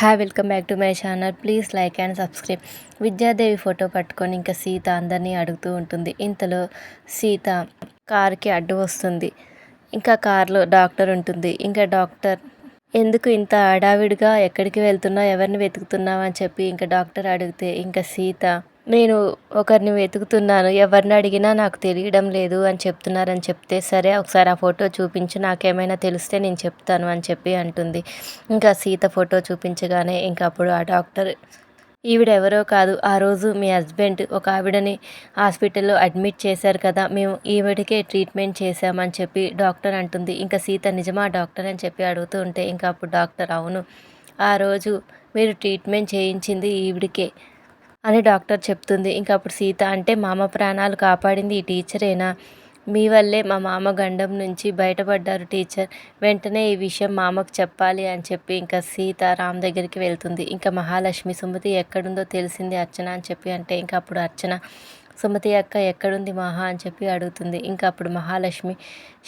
Hi welcome back to my channel. Please like and subscribe. Vidyadevi photo పట్టుకొని ఇంకా సీత అందరినీ అడుగుతూ ఉంటుంది. ఇంతలో సీత కార్కి అడ్డు వస్తుంది. ఇంకా కార్లో డాక్టర్ ఉంటుంది. ఇంకా డాక్టర్ ఎందుకు ఇంత హడావిడిగా ఎక్కడికి వెళ్తున్నావు? ఎవరిని వెతుకుతున్నావు? అని చెప్పి ఇంకా డాక్టర్ అడిగితే ఇంకా సీత నేను ఒకరిని వెతుకుతున్నాను ఎవరిని అడిగినా నాకు తెలియడం లేదు అని చెప్తున్నారని చెప్తే సరే ఒకసారి ఆ ఫోటో చూపించి నాకేమైనా తెలిస్తే నేను చెప్తాను అని చెప్పి అంటుంది. ఇంకా సీత ఫోటో చూపించగానే ఇంకా అప్పుడు ఆ డాక్టర్ ఈవిడ ఎవరో కాదు ఆ రోజు మీ హస్బెండ్ ఒక ఆవిడని హాస్పిటల్లో అడ్మిట్ చేశారు కదా మేము ఈవిడికే ట్రీట్మెంట్ చేశామని చెప్పి డాక్టర్ అంటుంది. ఇంకా సీత నిజమా డాక్టర్? అని చెప్పి అడుగుతూ ఉంటే ఇంకా అప్పుడు డాక్టర్ అవును ఆ రోజు మీరు ట్రీట్మెంట్ చేయించింది ఈవిడికే అని డాక్టర్ చెప్తుంది. ఇంకా అప్పుడు సీత అంటే మామ ప్రాణాలు కాపాడింది ఈ టీచరేనా? మీ వల్లే మా మామ గండం నుంచి బయటపడ్డారు టీచర్. వెంటనే ఈ విషయం మామకు చెప్పాలి అని చెప్పి ఇంకా సీత రామ్ దగ్గరికి వెళ్తుంది. ఇంకా మహాలక్ష్మి సుమతి ఎక్కడుందో తెలిసింది అర్చన అని చెప్పి అంటే ఇంకా అప్పుడు అర్చన సుమతి అక్క ఎక్కడుంది మహా అని చెప్పి అడుగుతుంది. ఇంకా అప్పుడు మహాలక్ష్మి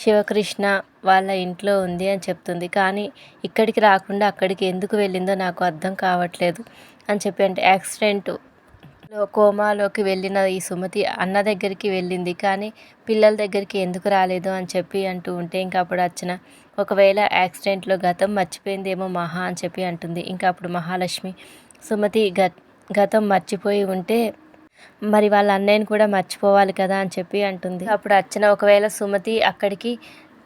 శివకృష్ణ వాళ్ళ ఇంట్లో ఉంది అని చెప్తుంది. కానీ ఇక్కడికి రాకుండా అక్కడికి ఎందుకు వెళ్ళిందో నాకు అర్థం కావట్లేదు అని చెప్పి అంటే యాక్సిడెంట్ కోమాలోకి వెళ్ళిన ఈ సుమతి అన్న దగ్గరికి వెళ్ళింది. కానీ పిల్లల దగ్గరికి ఎందుకు రాలేదు అని చెప్పి అంటూ ఉంటే ఇంకా అప్పుడు వచ్చిన ఒకవేళ యాక్సిడెంట్లో గతం మర్చిపోయిందేమో మహా అని చెప్పి అంటుంది. ఇంకా అప్పుడు మహాలక్ష్మి సుమతి గతం మర్చిపోయి ఉంటే మరి వాళ్ళ అన్నయ్యని కూడా మర్చిపోవాలి కదా అని చెప్పి అంటుంది. అప్పుడు అర్చన ఒకవేళ సుమతి అక్కడికి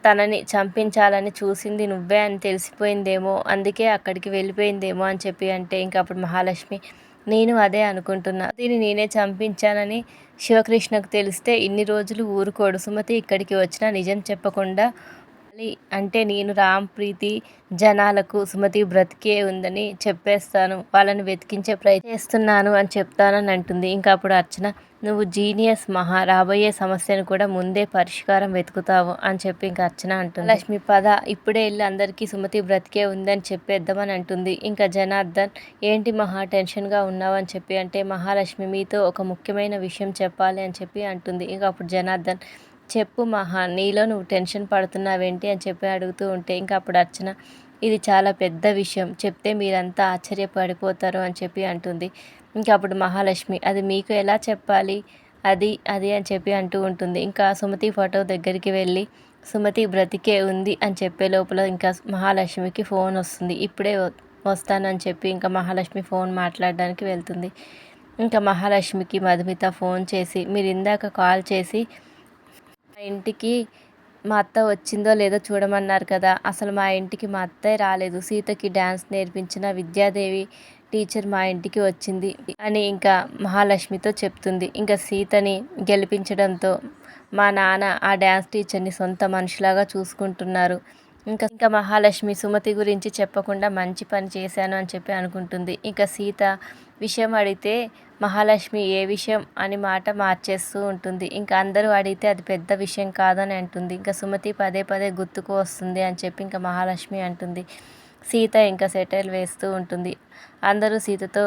తనని చంపించాలని చూసింది నువ్వే అని తెలిసిపోయిందేమో అందుకే అక్కడికి వెళ్ళిపోయిందేమో అని చెప్పి అంటే ఇంకా అప్పుడు మహాలక్ష్మి నేను అదే అనుకుంటున్నా. దీన్ని నేనే చంపించానని శివకృష్ణకు తెలిస్తే ఇన్ని రోజులు ఊరుకోడు. సుమతి ఇక్కడికి వచ్చినా నిజం చెప్పకుండా అంటే నేను రామ్ ప్రీతి జనాలకు సుమతి బ్రతికే ఉందని చెప్పేస్తాను. వాళ్ళని వెతికించే ప్రయత్నం చేస్తున్నాను అని చెప్తానని అంటుంది. ఇంకా అప్పుడు అర్చన నువ్వు జీనియస్ మహా రాబోయే సమస్యను కూడా ముందే పరిష్కారం వెతుకుతావు అని చెప్పి ఇంకా అర్చన అంటుంది. లక్ష్మి పద ఇప్పుడే వెళ్ళి అందరికీ సుమతి బ్రతికే ఉందని చెప్పేద్దామని అంటుంది. ఇంకా జనార్దన్ ఏంటి మహా టెన్షన్గా ఉన్నావు అని చెప్పి అంటే మహాలక్ష్మి మీతో ఒక ముఖ్యమైన విషయం చెప్పాలి అని చెప్పి అంటుంది. ఇంకా అప్పుడు జనార్దన్ చెప్పు మహా నీలో నువ్వు టెన్షన్ పడుతున్నావేంటి అని చెప్పి అడుగుతూ ఉంటే ఇంకా అప్పుడు అర్చన ఇది చాలా పెద్ద విషయం చెప్తే మీరంతా ఆశ్చర్యపడిపోతారు అని చెప్పి అంటుంది. ఇంకా అప్పుడు మహాలక్ష్మి అది మీకు ఎలా చెప్పాలి? అది అది అని చెప్పి అంటూ ఉంటుంది. ఇంకా సుమతి ఫోటో దగ్గరికి వెళ్ళి సుమతి బ్రతికే ఉంది అని చెప్పే లోపల ఇంకా మహాలక్ష్మికి ఫోన్ వస్తుంది. ఇప్పుడే వస్తానని చెప్పి ఇంకా మహాలక్ష్మి ఫోన్ మాట్లాడడానికి వెళ్తుంది. ఇంకా మహాలక్ష్మికి మధుమిత ఫోన్ చేసి మీరు ఇందాక కాల్ చేసి ఇంటికి మా అత్త వచ్చిందో లేదో చూడమన్నారు కదా. అసలు మా ఇంటికి మా అత్తే రాలేదు. సీతకి డ్యాన్స్ నేర్పించిన విద్యాదేవి టీచర్ మా ఇంటికి వచ్చింది అని ఇంకా మహాలక్ష్మితో చెప్తుంది. ఇంకా సీతని గెలిపించడంతో మా నాన్న ఆ డ్యాన్స్ టీచర్ని సొంత మనిషిలాగా చూసుకుంటున్నారు. ఇంకా ఇంకా మహాలక్ష్మి సుమతి గురించి చెప్పకుండా మంచి పని చేశాను అని చెప్పి అనుకుంటుంది. ఇంకా సీత విషయం అడిగితే మహాలక్ష్మి ఏ విషయం అని మాట మార్చేస్తూ ఉంటుంది. ఇంకా అందరూ అడిగితే అది పెద్ద విషయం కాదని అంటుంది. ఇంకా సుమతి పదే పదే గుర్తుకు వస్తుంది అని చెప్పి ఇంకా మహాలక్ష్మి అంటుంది. సీత ఇంకా సెటిల్ వేస్తూ ఉంటుంది. అందరూ సీతతో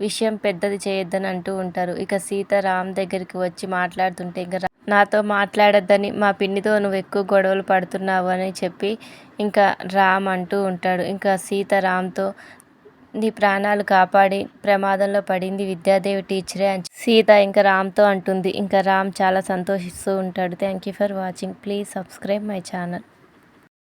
విషయం పెద్దది చేయొద్దని అంటూ ఉంటారు. ఇక సీత రామ్ దగ్గరికి వచ్చి మాట్లాడుతుంటే ఇంకా నాతో మాట్లాడొద్దని మా పిన్నితో నువ్వు ఎక్కువ గొడవలు పడుతున్నావు అని చెప్పి ఇంకా రామ్ అంటూ ఉంటాడు. ఇంకా సీత రామ్తో నీ ప్రాణాలు కాపాడి ప్రమాదంలో పడింది విద్యాదేవి టీచరే అని సీత ఇంకా రామ్తో అంటుంది. ఇంకా రామ్ చాలా సంతోషిస్తూ ఉంటాడు. Thank you for watching. Please subscribe my channel.